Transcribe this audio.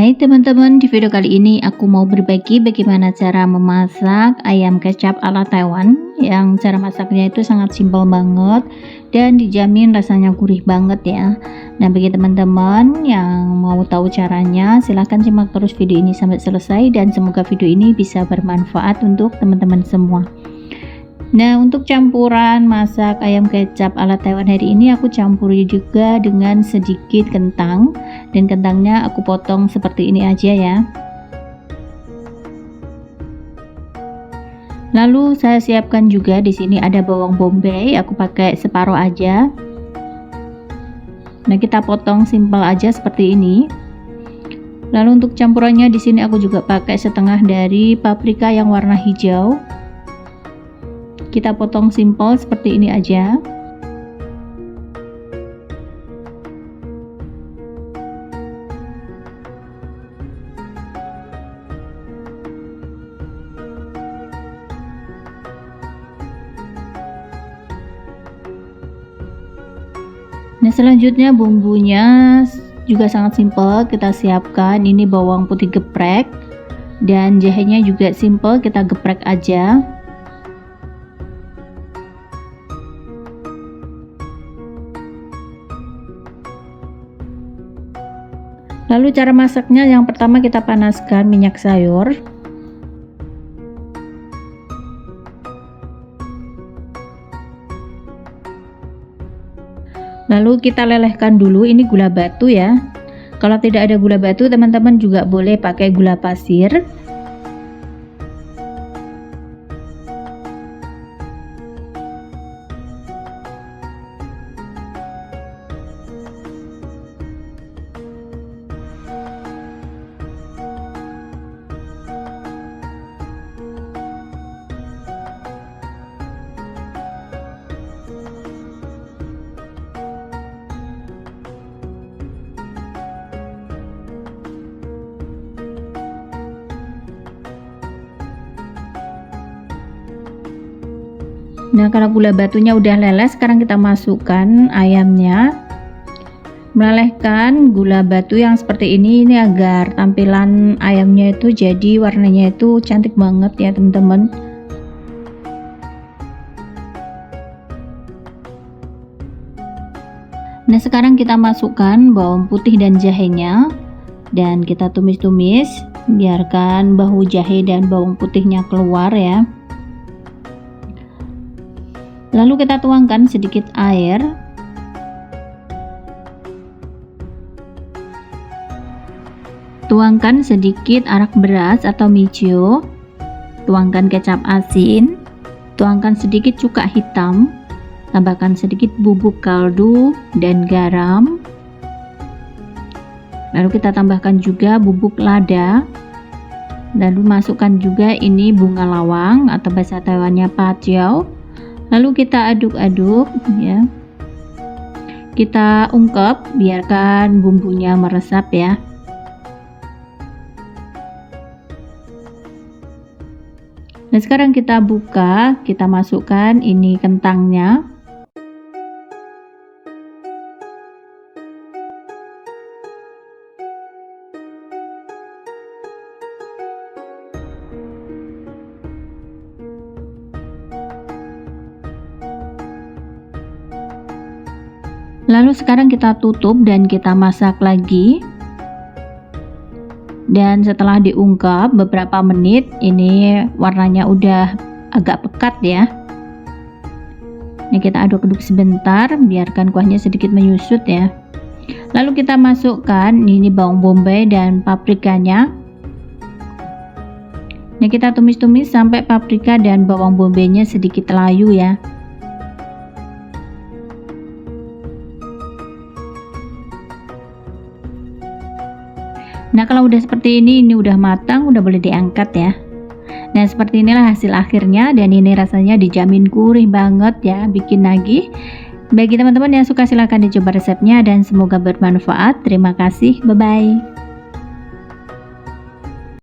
Hai teman-teman, di video kali ini aku mau berbagi bagaimana cara memasak ayam kecap ala Taiwan. Yang cara masaknya itu sangat simpel banget dan dijamin rasanya gurih banget ya. Nah bagi teman-teman yang mau tahu caranya silahkan simak terus video ini sampai selesai dan semoga video ini bisa bermanfaat untuk teman-teman semua. Nah untuk campuran masak ayam kecap ala Taiwan hari ini aku campuri juga dengan sedikit kentang dan kentangnya aku potong seperti ini aja ya Lalu saya siapkan juga di sini ada bawang bombay, aku pakai separuh aja. Nah, kita potong simpel aja seperti ini. Lalu untuk campurannya di sini aku juga pakai setengah dari paprika yang warna hijau kita potong simpel seperti ini aja Nah selanjutnya bumbunya juga sangat simpel kita siapkan ini bawang putih geprek dan jahenya juga simple kita geprek aja Lalu cara masaknya yang pertama kita panaskan minyak sayur. Lalu kita lelehkan dulu ini gula batu ya. Kalau tidak ada gula batu, teman-teman juga boleh pakai gula pasir. Nah, kalau gula batunya udah leles, sekarang kita masukkan ayamnya. Melelehkan gula batu yang seperti ini ini agar tampilan ayamnya itu jadi warnanya itu cantik banget ya, teman-teman. Nah, sekarang kita masukkan bawang putih dan jahenya dan kita tumis-tumis, biarkan bahu jahe dan bawang putihnya keluar ya. Lalu kita tuangkan sedikit air. Tuangkan sedikit arak beras atau mijo. Tuangkan kecap asin. Tuangkan sedikit cuka hitam. Tambahkan sedikit bubuk kaldu dan garam. Lalu kita tambahkan juga bubuk lada. Lalu masukkan juga ini bunga lawang atau bahasa Taiwannya paciao lalu kita aduk-aduk ya kita ungkep biarkan bumbunya meresap ya Nah sekarang kita buka, kita masukkan ini kentangnya. Lalu sekarang kita tutup dan kita masak lagi. Dan setelah diungkap beberapa menit ini warnanya udah agak pekat ya. Ini kita aduk-aduk sebentar biarkan kuahnya sedikit menyusut ya. Lalu kita masukkan ini bawang bombay dan paprikanya. Ini kita tumis-tumis sampai paprika dan bawang bombaynya sedikit layu ya Nah kalau udah seperti ini, ini udah matang, udah boleh diangkat ya. Nah seperti inilah hasil akhirnya dan ini rasanya dijamin gurih banget ya, bikin lagi. Bagi teman-teman yang suka silahkan dicoba resepnya dan semoga bermanfaat. Terima kasih, bye-bye.